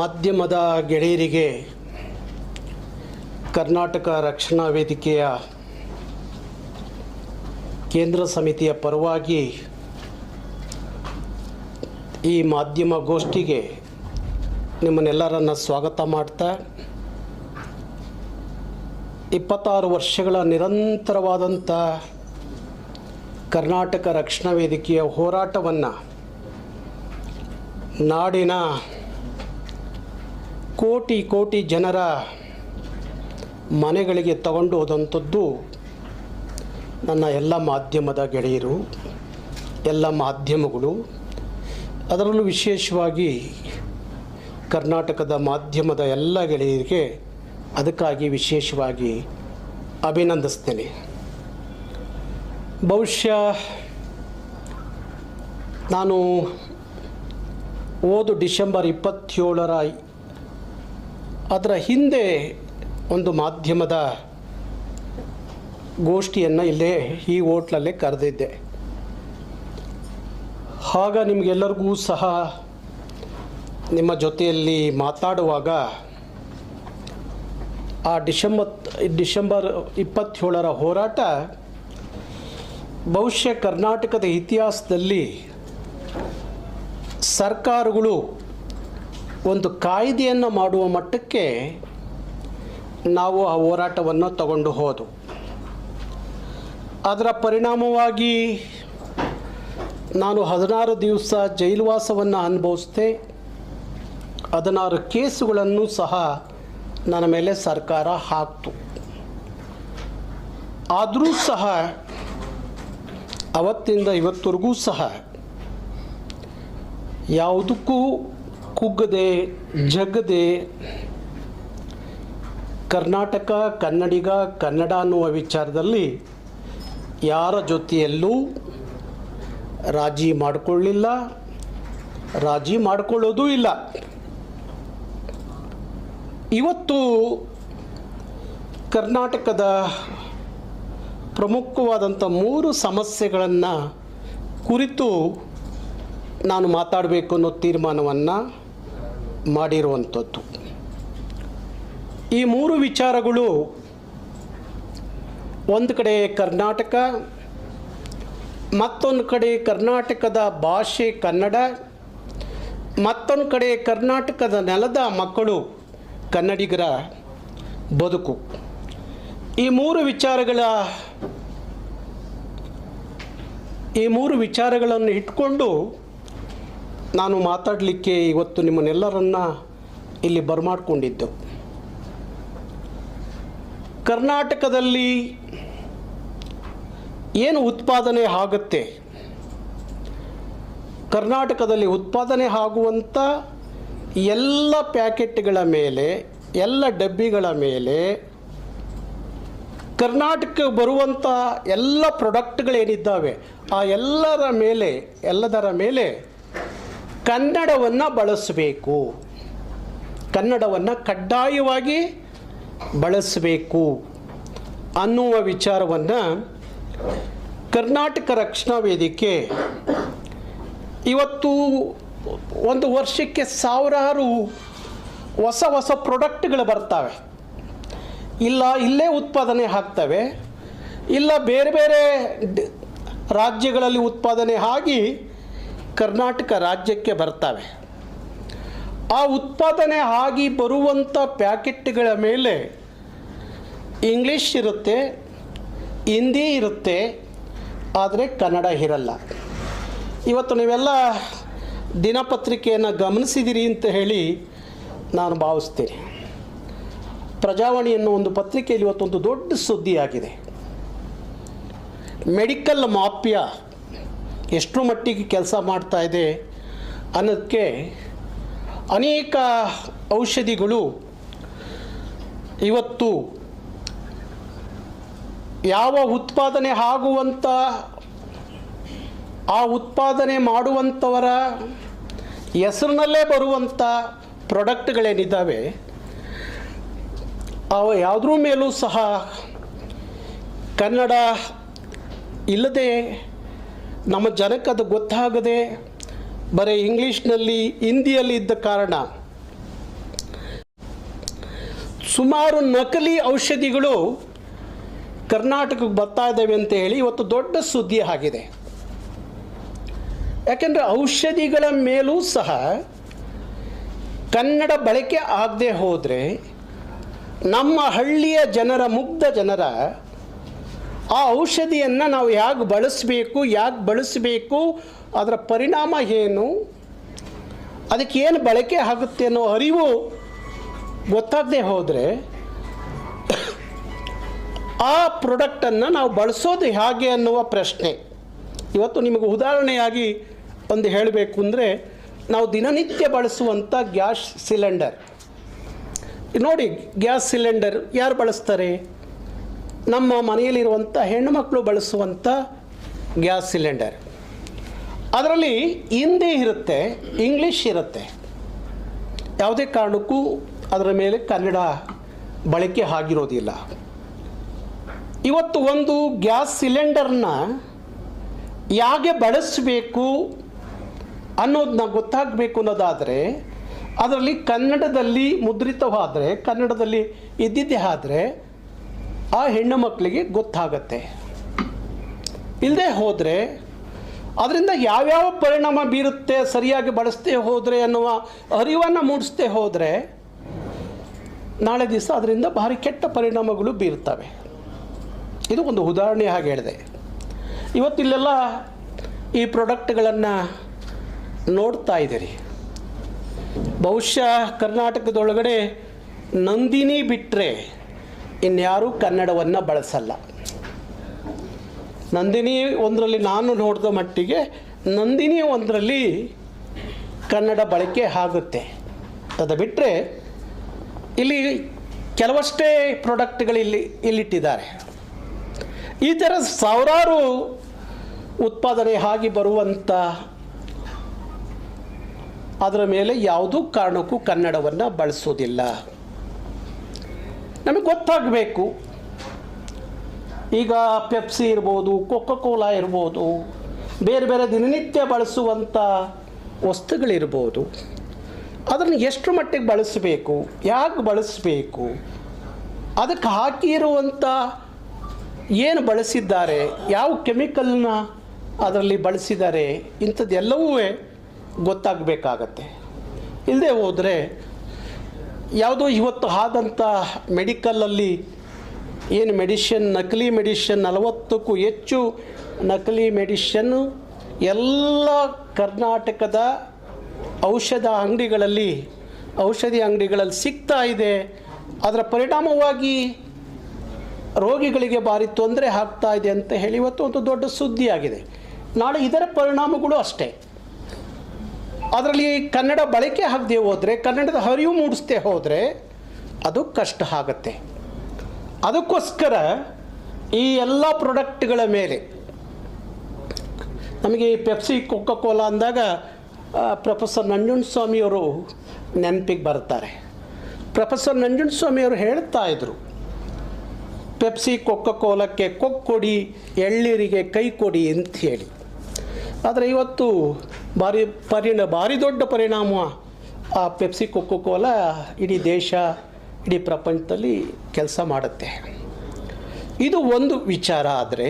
ಮಾಧ್ಯಮದ ಗೆಳೆಯರಿಗೆ ಕರ್ನಾಟಕ ರಕ್ಷಣಾ ವೇದಿಕೆಯ ಕೇಂದ್ರ ಸಮಿತಿಯ ಪರವಾಗಿ ಈ ಮಾಧ್ಯಮ ಗೋಷ್ಠಿಗೆ ನಿಮ್ಮನ್ನೆಲ್ಲರನ್ನು ಸ್ವಾಗತ ಮಾಡ್ತಾ ಇಪ್ಪತ್ತಾರು ವರ್ಷಗಳ ನಿರಂತರವಾದಂಥ ಕರ್ನಾಟಕ ರಕ್ಷಣಾ ವೇದಿಕೆಯ ಹೋರಾಟವನ್ನು ನಾಡಿನ ಕೋಟಿ ಕೋಟಿ ಜನರ ಮನೆಗಳಿಗೆ ತಗೊಂಡು ಹೋದಂಥದ್ದು ನನ್ನ ಎಲ್ಲ ಮಾಧ್ಯಮದ ಗೆಳೆಯರು, ಎಲ್ಲ ಮಾಧ್ಯಮಗಳು. ಅದರಲ್ಲೂ ವಿಶೇಷವಾಗಿ ಕರ್ನಾಟಕದ ಮಾಧ್ಯಮದ ಎಲ್ಲ ಗೆಳೆಯರಿಗೆ ಅದಕ್ಕಾಗಿ ವಿಶೇಷವಾಗಿ ಅಭಿನಂದಿಸ್ತೇನೆ. ಬಹುಶಃ ನಾನು ಓದು ಡಿಸೆಂಬರ್ ಇಪ್ಪತ್ತೇಳರ ಅದರ ಹಿಂದೆ ಒಂದು ಮಾಧ್ಯಮದ ಗೋಷ್ಠಿಯನ್ನು ಇಲ್ಲೇ ಈ ಹೋಟ್ಲಲ್ಲೇ ಕರೆದಿದ್ದೆ. ಆಗ ನಿಮಗೆಲ್ಲರಿಗೂ ಸಹ ನಿಮ್ಮ ಜೊತೆಯಲ್ಲಿ ಮಾತಾಡುವಾಗ ಆ ಡಿಸೆಂಬತ್ ಡಿಸೆಂಬರ್ ಇಪ್ಪತ್ತೇಳರ ಹೋರಾಟ ಬಹುಶಃ ಕರ್ನಾಟಕದ ಇತಿಹಾಸದಲ್ಲಿ ಸರ್ಕಾರಗಳು ಒಂದು ಕಾಯ್ದೆಯನ್ನು ಮಾಡುವ ಮಟ್ಟಕ್ಕೆ ನಾವು ಆ ಹೋರಾಟವನ್ನು ತಗೊಂಡು ಹೋದು. ಅದರ ಪರಿಣಾಮವಾಗಿ ನಾನು ಹದಿನಾರು ದಿವಸ ಜೈಲುವಾಸವನ್ನು ಅನುಭವಿಸಿದೆ. ಹದಿನಾರು ಕೇಸುಗಳನ್ನು ಸಹ ನನ್ನ ಮೇಲೆ ಸರ್ಕಾರ ಹಾಕ್ತು. ಆದರೂ ಸಹ ಅವತ್ತಿಂದ ಇವತ್ತವರೆಗೂ ಸಹ ಯಾವುದಕ್ಕೂ ಕುಗ್ಗದೆ, ಜಗ್ಗದೆ, ಕರ್ನಾಟಕ, ಕನ್ನಡಿಗ, ಕನ್ನಡ ಅನ್ನುವ ವಿಚಾರದಲ್ಲಿ ಯಾರ ಜೊತೆಯಲ್ಲೂ ರಾಜಿ ಮಾಡಿಕೊಳ್ಳಿಲ್ಲ, ರಾಜಿ ಮಾಡಿಕೊಳ್ಳೋದೂ ಇಲ್ಲ. ಇವತ್ತು ಕರ್ನಾಟಕದ ಪ್ರಮುಖವಾದಂಥ ಮೂರು ಸಮಸ್ಯೆಗಳನ್ನು ಕುರಿತು ನಾನು ಮಾತಾಡಬೇಕು ಅನ್ನೋ ತೀರ್ಮಾನವನ್ನು ಮಾಡಿರುವಂಥದ್ದು. ಈ ಮೂರು ವಿಚಾರಗಳು ಒಂದು ಕಡೆ ಕರ್ನಾಟಕ, ಮತ್ತೊಂದು ಕಡೆ ಕರ್ನಾಟಕದ ಭಾಷೆ ಕನ್ನಡ, ಮತ್ತೊಂದು ಕಡೆ ಕರ್ನಾಟಕದ ನೆಲದ ಮಕ್ಕಳು ಕನ್ನಡಿಗರ ಬದುಕು. ಈ ಮೂರು ವಿಚಾರಗಳ, ಈ ಮೂರು ವಿಚಾರಗಳನ್ನು ಇಟ್ಕೊಂಡು ನಾನು ಮಾತಾಡಲಿಕ್ಕೆ ಇವತ್ತು ನಿಮ್ಮನ್ನೆಲ್ಲರನ್ನ ಇಲ್ಲಿ ಬರಮಾಡಿಕೊಂಡಿದ್ದು. ಕರ್ನಾಟಕದಲ್ಲಿ ಏನು ಉತ್ಪಾದನೆ ಆಗುತ್ತೆ? ಕರ್ನಾಟಕದಲ್ಲಿ ಉತ್ಪಾದನೆ ಆಗುವಂಥ ಎಲ್ಲ ಪ್ಯಾಕೆಟ್ಗಳ ಮೇಲೆ, ಎಲ್ಲ ಡಬ್ಬಿಗಳ ಮೇಲೆ ಕರ್ನಾಟಕ ಬರುವಂಥ ಎಲ್ಲ ಪ್ರಾಡಕ್ಟ್ಗಳೇನಿದ್ದಾವೆ, ಆ ಎಲ್ಲರ ಮೇಲೆ, ಎಲ್ಲದರ ಮೇಲೆ ಕನ್ನಡವನ್ನು ಬಳಸಬೇಕು. ಕನ್ನಡವನ್ನು ಕಡ್ಡಾಯವಾಗಿ ಬಳಸಬೇಕು ಅನ್ನುವ ವಿಚಾರವನ್ನು ಕರ್ನಾಟಕ ರಕ್ಷಣಾ ವೇದಿಕೆ ಇವತ್ತು ಒಂದು ವರ್ಷಕ್ಕೆ ಸಾವಿರಾರು ಹೊಸ ಹೊಸ ಪ್ರೊಡಕ್ಟ್ಗಳು ಬರ್ತವೆ. ಇಲ್ಲ, ಇಲ್ಲೇ ಉತ್ಪಾದನೆ ಆಗ್ತವೆ. ಇಲ್ಲ, ಬೇರೆ ಬೇರೆ ರಾಜ್ಯಗಳಲ್ಲಿ ಉತ್ಪಾದನೆ ಆಗಿ ಕರ್ನಾಟಕ ರಾಜ್ಯಕ್ಕೆ ಬರ್ತವೆ. ಆ ಉತ್ಪಾದನೆ ಆಗಿ ಬರುವಂಥ ಪ್ಯಾಕೆಟ್ಗಳ ಮೇಲೆ ಇಂಗ್ಲೀಷ್ ಇರುತ್ತೆ, ಹಿಂದಿ ಇರುತ್ತೆ, ಆದರೆ ಕನ್ನಡ ಇರಲ್ಲ. ಇವತ್ತು ನೀವೆಲ್ಲ ದಿನಪತ್ರಿಕೆಯನ್ನು ಗಮನಿಸಿದಿರಿ ಅಂತ ಹೇಳಿ ನಾನು ಭಾವಿಸ್ತೀನಿ. ಪ್ರಜಾವಾಣಿ ಅನ್ನೋ ಒಂದು ಪತ್ರಿಕೆಯಲ್ಲಿ ಇವತ್ತೊಂದು ದೊಡ್ಡ ಸುದ್ದಿಯಾಗಿದೆ. ಮೆಡಿಕಲ್ ಮಾಫಿಯಾ ಎಷ್ಟರ ಮಟ್ಟಿಗೆ ಕೆಲಸ ಮಾಡ್ತಾ ಇದೆ ಅನ್ನೋದಕ್ಕೆ ಅನೇಕ ಔಷಧಿಗಳು ಇವತ್ತು ಯಾವ ಉತ್ಪಾದನೆ ಆಗುವಂಥ, ಆ ಉತ್ಪಾದನೆ ಮಾಡುವಂಥವರ ಹೆಸರಿನಲ್ಲೇ ಬರುವಂಥ ಪ್ರಾಡಕ್ಟ್ಗಳೇನಿದ್ದಾವೆ, ಅವ ಯಾವುದ್ರ ಮೇಲೂ ಸಹ ಕನ್ನಡ ಇಲ್ಲದೆ ನಮ್ಮ ಜನಕ್ಕೆ ಅದು ಗೊತ್ತಾಗದೆ ಬರೀ ಇಂಗ್ಲೀಷ್ನಲ್ಲಿ, ಹಿಂದಿಯಲ್ಲಿ ಇದ್ದ ಕಾರಣ. ಸುಮಾರು ನಕಲಿ ಔಷಧಿಗಳು ಕರ್ನಾಟಕಕ್ಕೆ ಬರ್ತಾ ಇದ್ದಾವೆ ಅಂತ ಹೇಳಿ ಇವತ್ತು ದೊಡ್ಡ ಸುದ್ದಿ ಆಗಿದೆ. ಯಾಕೆಂದರೆ ಔಷಧಿಗಳ ಮೇಲೂ ಸಹ ಕನ್ನಡ ಬಳಕೆ ಆಗದೆ ಹೋದರೆ ನಮ್ಮ ಹಳ್ಳಿಯ ಜನರ, ಮುಗ್ಧ ಜನರ ಆ ಔಷಧಿಯನ್ನು ನಾವು ಯಾಕೆ ಬಳಸಬೇಕು ಯಾಕೆ ಬಳಸಬೇಕು, ಅದರ ಪರಿಣಾಮ ಏನು, ಅದಕ್ಕೆ ಏನು ಬಳಕೆ ಆಗುತ್ತೆ ಅನ್ನೋ ಅರಿವು ಗೊತ್ತಾಗದೆ ಹೋದರೆ ಆ ಪ್ರಾಡಕ್ಟನ್ನು ನಾವು ಬಳಸೋದು ಹೇಗೆ ಅನ್ನುವ ಪ್ರಶ್ನೆ. ಇವತ್ತು ನಿಮಗೆ ಉದಾಹರಣೆಯಾಗಿ ಒಂದು ಹೇಳಬೇಕು ಅಂದರೆ, ನಾವು ದಿನನಿತ್ಯ ಬಳಸುವಂಥ ಗ್ಯಾಸ್ ಸಿಲಿಂಡರ್. ನೋಡಿ, ಗ್ಯಾಸ್ ಸಿಲಿಂಡರ್ ಯಾರು ಬಳಸ್ತಾರೆ? ನಮ್ಮ ಮನೆಯಲ್ಲಿರುವಂಥ ಹೆಣ್ಣುಮಕ್ಕಳು ಬಳಸುವಂಥ ಗ್ಯಾಸ್ ಸಿಲಿಂಡರ್. ಅದರಲ್ಲಿ ಹಿಂದಿ ಇರುತ್ತೆ, ಇಂಗ್ಲೀಷ್ ಇರುತ್ತೆ. ಯಾವುದೇ ಕಾರಣಕ್ಕೂ ಅದರ ಮೇಲೆ ಕನ್ನಡ ಬಳಕೆ ಆಗಿರೋದಿಲ್ಲ. ಇವತ್ತು ಒಂದು ಗ್ಯಾಸ್ ಸಿಲಿಂಡರ್ನ ಹೇಗೆ ಬಳಸಬೇಕು ಅನ್ನೋದನ್ನ ಗೊತ್ತಾಗಬೇಕು ಅನ್ನೋದಾದರೆ, ಅದರಲ್ಲಿ ಕನ್ನಡದಲ್ಲಿ ಮುದ್ರಿತವಾದರೆ, ಕನ್ನಡದಲ್ಲಿ ಇದ್ದಿದ್ದೇ ಆದರೆ ಆ ಹೆಣ್ಣು ಮಕ್ಕಳಿಗೆ ಗೊತ್ತಾಗತ್ತೆ. ಇಲ್ಲದೆ ಹೋದರೆ, ಅದರಿಂದ ಯಾವ್ಯಾವ ಪರಿಣಾಮ ಬೀರುತ್ತೆ, ಸರಿಯಾಗಿ ಬಳಸ್ತೇ ಹೋದರೆ ಅನ್ನುವ ಅರಿವನ್ನು ಮೂಡಿಸ್ತೇ ಹೋದರೆ, ನಾಳೆ ದಿವಸ ಅದರಿಂದ ಭಾರಿ ಕೆಟ್ಟ ಪರಿಣಾಮಗಳು ಬೀರುತ್ತವೆ. ಇದು ಒಂದು ಉದಾಹರಣೆ ಹಾಗೆ ಹೇಳಿದೆ. ಇವತ್ತಿಲ್ಲೆಲ್ಲ ಈ ಪ್ರಾಡಕ್ಟ್ಗಳನ್ನು ನೋಡ್ತಾ ಇದ್ದೀರಿ. ಬಹುಶಃ ಕರ್ನಾಟಕದೊಳಗಡೆ ನಂದಿನಿ ಬಿಟ್ಟರೆ ಇನ್ಯಾರೂ ಕನ್ನಡವನ್ನು ಬಳಸಲ್ಲ. ನಂದಿನಿ ಒಂದರಲ್ಲಿ ನಾನು ನೋಡಿದ ಮಟ್ಟಿಗೆ ನಂದಿನಿ ಒಂದರಲ್ಲಿ ಕನ್ನಡ ಬಳಕೆ ಆಗುತ್ತೆ. ಅದು ಬಿಟ್ಟರೆ ಇಲ್ಲಿ ಕೆಲವಷ್ಟೇ ಪ್ರಾಡಕ್ಟ್ಗಳಿಲ್ಲಿ ಇಲ್ಲಿಟ್ಟಿದ್ದಾರೆ. ಈ ಥರ ಸಾವಿರಾರು ಉತ್ಪಾದನೆ ಆಗಿ ಬರುವಂಥ ಅದರ ಮೇಲೆ ಯಾವುದೂ ಕಾರಣಕ್ಕೂ ಕನ್ನಡವನ್ನು ಬಳಸೋದಿಲ್ಲ ನಮಗೆ ಗೊತ್ತಾಗಬೇಕು. ಈಗ ಪೆಪ್ಸಿ ಇರ್ಬೋದು ಕೊಕ್ಕೋ ಕೋಲಾ ಇರ್ಬೋದು, ಬೇರೆ ಬೇರೆ ದಿನನಿತ್ಯ ಬಳಸುವಂಥ ವಸ್ತುಗಳಿರ್ಬೋದು. ಅದನ್ನು ಎಷ್ಟು ಮಟ್ಟಿಗೆ ಬಳಸಬೇಕು, ಯಾಕೆ ಬಳಸಬೇಕು, ಅದಕ್ಕೆ ಹಾಕಿರುವಂಥ ಏನು ಬಳಸಿದ್ದಾರೆ, ಯಾವ ಕೆಮಿಕಲ್ನ ಅದರಲ್ಲಿ ಬಳಸಿದ್ದಾರೆ, ಇಂಥದ್ದೆಲ್ಲವೂ ಗೊತ್ತಾಗಬೇಕಾಗತ್ತೆ. ಇಲ್ಲದೆ ಹೋದರೆ ಯಾವುದೋ ಇವತ್ತು ಆದಂಥ ಮೆಡಿಕಲಲ್ಲಿ ಏನು ಮೆಡಿಷನ್, ನಕಲಿ ಮೆಡಿಷನ್, ನಲವತ್ತಕ್ಕೂ ಹೆಚ್ಚು ನಕಲಿ ಮೆಡಿಷನ್ನು ಎಲ್ಲ ಕರ್ನಾಟಕದ ಔಷಧ ಅಂಗಡಿಗಳಲ್ಲಿ, ಔಷಧಿ ಅಂಗಡಿಗಳಲ್ಲಿ ಸಿಗ್ತಾ ಇದೆ. ಅದರ ಪರಿಣಾಮವಾಗಿ ರೋಗಿಗಳಿಗೆ ಭಾರಿ ತೊಂದರೆ ಆಗ್ತಾ ಇದೆ ಅಂತ ಹೇಳಿ ಇವತ್ತು ಒಂದು ದೊಡ್ಡ ಸುದ್ದಿಯಾಗಿದೆ. ನಾಳೆ ಇದರ ಪರಿಣಾಮಗಳು ಅಷ್ಟೇ. ಅದರಲ್ಲಿ ಕನ್ನಡ ಬಳಕೆ ಆಗದೆ ಹೋದರೆ, ಕನ್ನಡದ ಹರಿವು ಮೂಡಿಸದೆ ಹೋದರೆ ಅದು ಕಷ್ಟ ಆಗುತ್ತೆ. ಅದಕ್ಕೋಸ್ಕರ ಈ ಎಲ್ಲ ಪ್ರಾಡಕ್ಟ್ಗಳ ಮೇಲೆ, ನಮಗೆ ಈ ಪೆಪ್ಸಿ ಕೊಕ್ಕೋ ಕೋಲಾ ಅಂದಾಗ ಪ್ರೊಫೆಸರ್ ನಂಜುಂಡಸ್ವಾಮಿಯವರು ನೆನಪಿಗೆ ಬರ್ತಾರೆ ಪ್ರೊಫೆಸರ್ ನಂಜುಂಡಸ್ವಾಮಿಯವರು ಹೇಳ್ತಾ ಇದ್ರು, ಪೆಪ್ಸಿ ಕೊಕ್ಕೋ ಕೋಲಕ್ಕೆ ಕೊಕ್ಕೊಡಿ ಎಳ್ಳೀರಿಗೆ ಕೈ ಕೊಡಿ ಅಂತ ಹೇಳಿ. ಆದರೆ ಇವತ್ತು ಭಾರಿ ಪರಿಣ, ಭಾರಿ ದೊಡ್ಡ ಪರಿಣಾಮ ಆ ಪೆಪ್ಸಿ ಕೊಕ್ಕೋ ಕೋಲಾ ಇಡೀ ದೇಶ, ಇಡೀ ಪ್ರಪಂಚದಲ್ಲಿ ಕೆಲಸ ಮಾಡುತ್ತೆ. ಇದು ಒಂದು ವಿಚಾರ ಆದರೆ